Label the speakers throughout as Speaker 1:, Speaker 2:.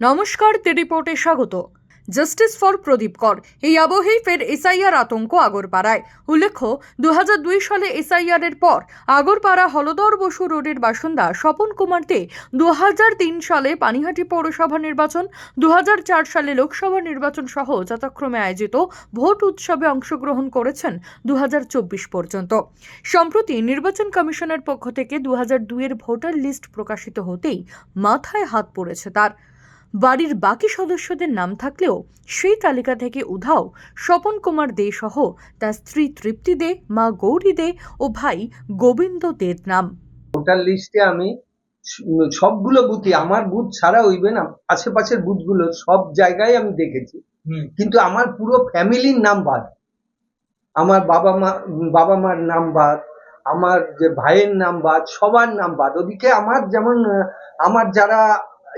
Speaker 1: নমস্কার রিপোর্টে স্বাগত। জাস্টিস ফর প্রদীপ কর, এই আবহেই ফের এসআইআর আতঙ্ক আগরপাড়ায়। উল্লেখ্য দু হাজার দুই সালে এসআইআর এর পর আগরপাড়া হলদর বসু রোডের বাসিন্দা স্বপন কুমার দে দু সালে পানিহাটি পৌরসভা নির্বাচন, দুহাজার চার সালে লোকসভা নির্বাচন সহ যথাক্রমে আয়োজিত ভোট উৎসবে অংশগ্রহণ করেছেন দু হাজার চব্বিশ পর্যন্ত। সম্প্রতি নির্বাচন কমিশনের পক্ষ থেকে দু এর ভোটার লিস্ট প্রকাশিত হতেই মাথায় হাত পড়েছে তার। বাড়ির বাকি সদস্যদের নাম থাকলেও সেই তালিকা থেকে উধাও স্বপন কুমার দে সহ তার স্ত্রী তৃপ্তি দে মা গৌরী দে ও ভাই গোবিন্দ দের নাম।
Speaker 2: ভোটার লিস্টে আমি সবগুলো বুথই আমার বুথ ছাড়া হইবে না আশেপাশের বুথগুলো সব জায়গায় আমি দেখেছি। কিন্তু আমার পুরো ফ্যামিলির নাম বাদ। আমার বাবা মা বাবা মার নাম বাদ আমার যে ভাইয়ের নাম বাদ সবার নাম বাদ। ওদিকে আমার যেমন আমার যারা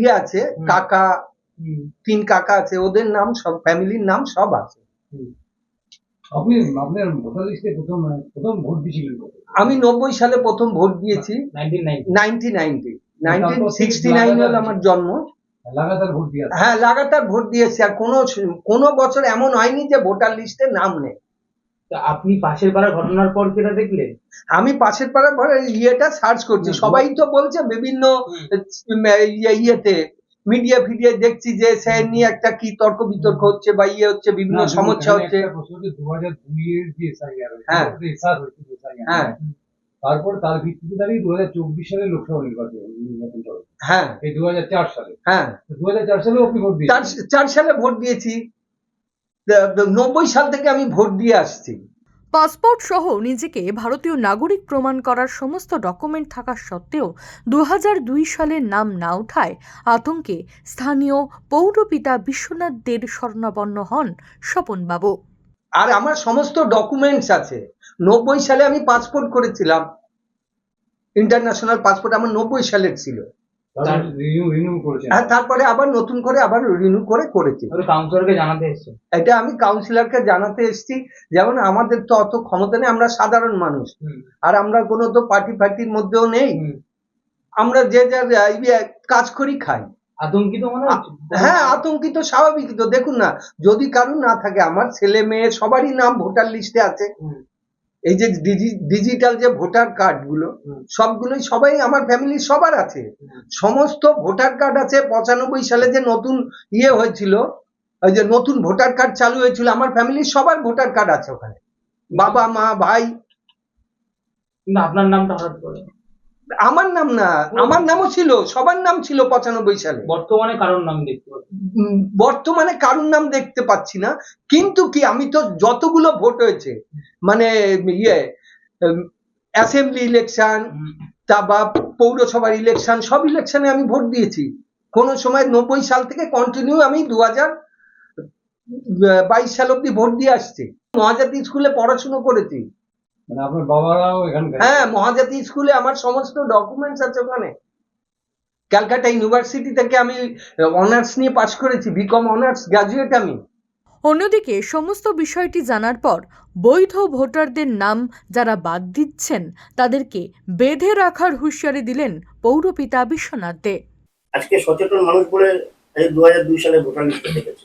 Speaker 2: ইয়ে আছে কাকা তিন কাকা আছে ওদের নাম সব ফ্যামিলির নাম সব আছে।
Speaker 3: আপনি আপনার ভোটার লিস্টে প্রথম প্রথম ভোট দিয়েছিলেন
Speaker 2: আমি নব্বই সালে প্রথম ভোট দিয়েছি।
Speaker 3: Ninety.
Speaker 2: Ninety. Nineteen sixty nine হল আমার জন্ম।
Speaker 3: লাগাতার ভোট দিয়ে
Speaker 2: হ্যাঁ লাগাতার ভোট দিয়েছি আর কোনো কোনো বছর এমন হয়নি যে ভোটার লিস্টে নাম নেই।
Speaker 4: আপনি পাশের পাড়ার ঘটনার পর এটা দেখলেন?
Speaker 2: আমি পাশের পাড়ার ঘরে ইয়েটা সার্চ করছি। সবাই তো বলছে বিভিন্ন ইয়ে- ইয়েতে মিডিয়া ফিডিয়া দেখছি যে সে নিয়ে একটা কি তর্ক বিতর্ক হচ্ছে বা ইয়ে হচ্ছে বিভিন্ন সমস্যা হচ্ছে।
Speaker 3: একটা প্রশ্ন হচ্ছে, 2002 এর যে
Speaker 2: হ্যাঁ। হ্যাঁ।
Speaker 3: তারপর তার ভিত্তিতে দাঁড়িয়ে দু হাজার চব্বিশ সালে লোকসভা নির্বাচন নির্বাচনটা
Speaker 2: হ্যাঁ।
Speaker 3: এই দু হাজার চার সালে।
Speaker 2: হ্যাঁ।
Speaker 3: দু হাজার চার সালেও আপনি ভোট
Speaker 2: চার
Speaker 3: দিয়েছেন
Speaker 2: চার সালে ভোট দিয়েছি। নব্বই সাল থেকে আমি ভোট দিয়ে আসছি।
Speaker 1: পাসপোর্ট সহ নিজেকে ভারতীয় নাগরিক প্রমাণ করার সমস্ত ডকুমেন্ট থাকা সত্ত্বেও দু সালের নাম না ওঠায় আতঙ্কে স্থানীয় পৌরপিতা বিশ্বনাথ দের স্বর্ণাপন্ন হন স্বপনবাবু।
Speaker 2: আর আমার সমস্ত ডকুমেন্টস আছে। নব্বই সালে আমি পাসপোর্ট করেছিলাম। ইন্টারন্যাশনাল পাসপোর্ট আমার নব্বই সালের ছিল। আর তারপরে আবার নতুন করে আবার রিনিউ করে করেছি।
Speaker 4: কাউন্সিলরকে জানাতে এসছে।
Speaker 2: এটা আমি কাউন্সিলরকে জানাতে এসেছি। যেমন আমাদের তো অত ক্ষমতা নেই আমরা সাধারণ মানুষ। আর আমরা কোনো তো পার্টি ফার্টির মধ্যেও নেই। আমরা যে যার ইয়ে কাজ করি খাই।
Speaker 4: আতঙ্কিত মনে
Speaker 2: হ্যাঁ আতঙ্কিত স্বাভাবিক। তো দেখুন না যদি কারণ না থাকে আমার ছেলে মেয়ে সবারই নাম ভোটার লিস্টে আছে। এই যে ডিজিটাল যে ভোটার
Speaker 4: কার্ডগুলো
Speaker 2: সবগুলোই সবাই আমার ফ্যামিলির সবার আছে। সমস্ত ভোটার কার্ড আছে পঁচানব্বই সালে যে নতুন ইয়ে হয়েছিল ওই যে নতুন ভোটার কার্ড চালু হয়েছিল আমার ফ্যামিলির সবার ভোটার কার্ড আছে ওখানে। বাবা মা ভাই।
Speaker 4: না আপনার নামটা হঠাৎ করে।
Speaker 2: আমার নাম না আমার নামও ছিল সবার নাম ছিল পঁচানব্বই সালে।
Speaker 4: বর্তমানে কারোর নাম দেখতে পাচ্ছি
Speaker 2: বর্তমানে কারুর নাম দেখতে পাচ্ছি না কিন্তু কি আমি তো যতগুলো ভোট হয়েছে মানে ইয়ে অ্যাসেম্বলি ইলেকশন তা বা পৌরসভার ইলেকশন সব ইলেকশনে আমি ভোট দিয়েছি। কোন সময় নব্বই সাল থেকে কন্টিনিউ আমি দু হাজার বাইশ সাল অব্দি ভোট দিয়ে আসছি। মহাজাতি স্কুলে পড়াশুনো করেছি।
Speaker 3: মানে আপনার বাবারাও এখানকার।
Speaker 2: হ্যাঁ মহাজাতি স্কুলে আমার সমস্ত ডকুমেন্টস আছে ওখানে। ক্যালকাটা ইউনিভার্সিটি থেকে আমি অনার্স নিয়ে পাশ করেছি বিকম অনার্স গ্রাজুয়েট আমি।
Speaker 1: অন্যদিকে সমস্ত বিষয়টি জানার পর বৈধ ভোটারদের নাম যারা বাদ দিচ্ছেন তাদেরকে বেঁধে রাখার হুঁশিয়ারি দিলেন পৌরপিতা বিশ্বনাথ দে।
Speaker 5: আজকে সচেতন মানুষ বলে দু হাজার দুই সালে ভোটার লিস্টে দেখেছে।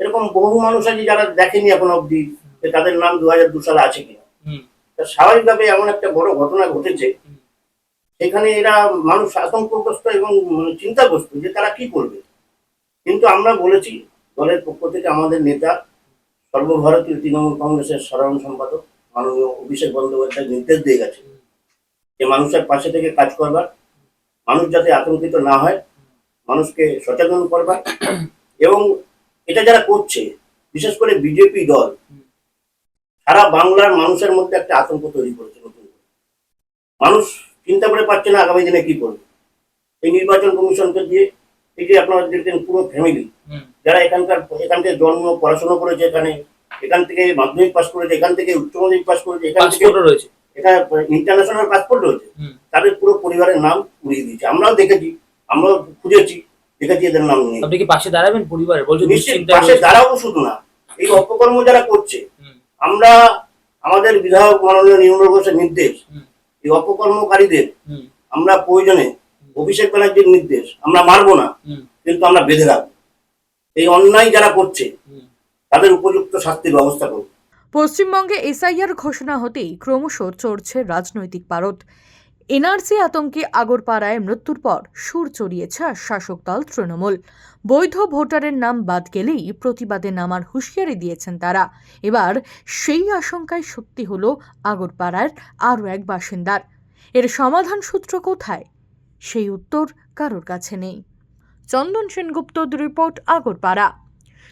Speaker 5: এরকম বহু মানুষ আছে যারা দেখেনি এখন অবধি তাদের নাম দু হাজার দু সালে আছে কিনা। তা স্বাভাবিকভাবে এমন একটা বড় ঘটনা ঘটেছে। সেখানে এরা মানুষ আতঙ্কগ্রস্ত এবং চিন্তাগ্রস্ত যে তারা কি করবে। কিন্তু আমরা বলেছি দলের পক্ষ থেকে আমাদের নেতা সর্বভারতীয় তৃণমূল কংগ্রেসের সাধারণ সম্পাদক মাননীয় অভিষেক বন্দ্যোপাধ্যায় নির্দেশ দিয়ে গেছে যে মানুষের পাশে থেকে কাজ করবার মানুষ যাতে আতঙ্কিত না হয় মানুষকে সচেতন করবার। এবং এটা যারা করছে বিশেষ করে বিজেপি দল সারা বাংলার মানুষের মধ্যে একটা আতঙ্ক তৈরি করেছে নতুন মানুষ চিন্তা করে পাচ্ছে না আগামী দিনে কি করবে। এই নির্বাচন কমিশনকে দিয়ে এই যে আপনারা দেখছেন পুরো ফ্যামিলি যারা এখানকার এখান থেকে জন্ম পড়াশোনা করেছে এখানে এখান থেকে মাধ্যমিক পাস করেছে এখান থেকে উচ্চ মাধ্যমিক পাস করেছে এখান থেকে
Speaker 4: রয়েছে।
Speaker 5: এটা ইন্টারন্যাশনাল পাসপোর্ট রয়েছে। তাদের পুরো পরিবারের নাম উড়িয়ে দিয়েছে। আমরাও দেখেছি আমরাও খুঁজেছি দেখেছি এদের নাম নেই
Speaker 4: আপনি কি পাশে দাঁড়াবেন পরিবারের বলছে
Speaker 5: নিশ্চিত পাশে। দাঁড়াবো শুধু না। এই অপকর্ম যারা করছে। আমরা আমাদের বিধায়ক মাননীয় নির্মল ঘোষের নির্দেশ এই অপকর্মকারীদের আমরা প্রয়োজনে অভিষেক ব্যানার্জির নির্দেশ আমরা মারবো না কিন্তু আমরা বেঁধে রাখব। এই অন্যায় যারা করছে তাদের উপযুক্ত শাস্তির ব্যবস্থা করব।
Speaker 1: পশ্চিমবঙ্গে এসআইআর ঘোষণা হতেই ক্রমশ চড়ছে রাজনৈতিক পারদ। এনআরসি আতঙ্কে আগরপাড়ায় মৃত্যুর পর সুর চড়িয়েছে শাসক দল তৃণমূল। বৈধ ভোটারের নাম বাদ গেলেই প্রতিবাদে নামার হুঁশিয়ারি দিয়েছেন তারা। এবার সেই আশঙ্কায় সত্যি হল আগরপাড়ার আরও এক বাসিন্দার। এর সমাধান সূত্র কোথায়? সেই উত্তর কারোর কাছে নেই। চন্দন সেনগুপ্ত রিপোর্ট আগরপাড়া।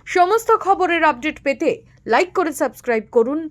Speaker 1: সমস্ত খবরের আপডেট পেতে লাইক করে সাবস্ক্রাইব করুন।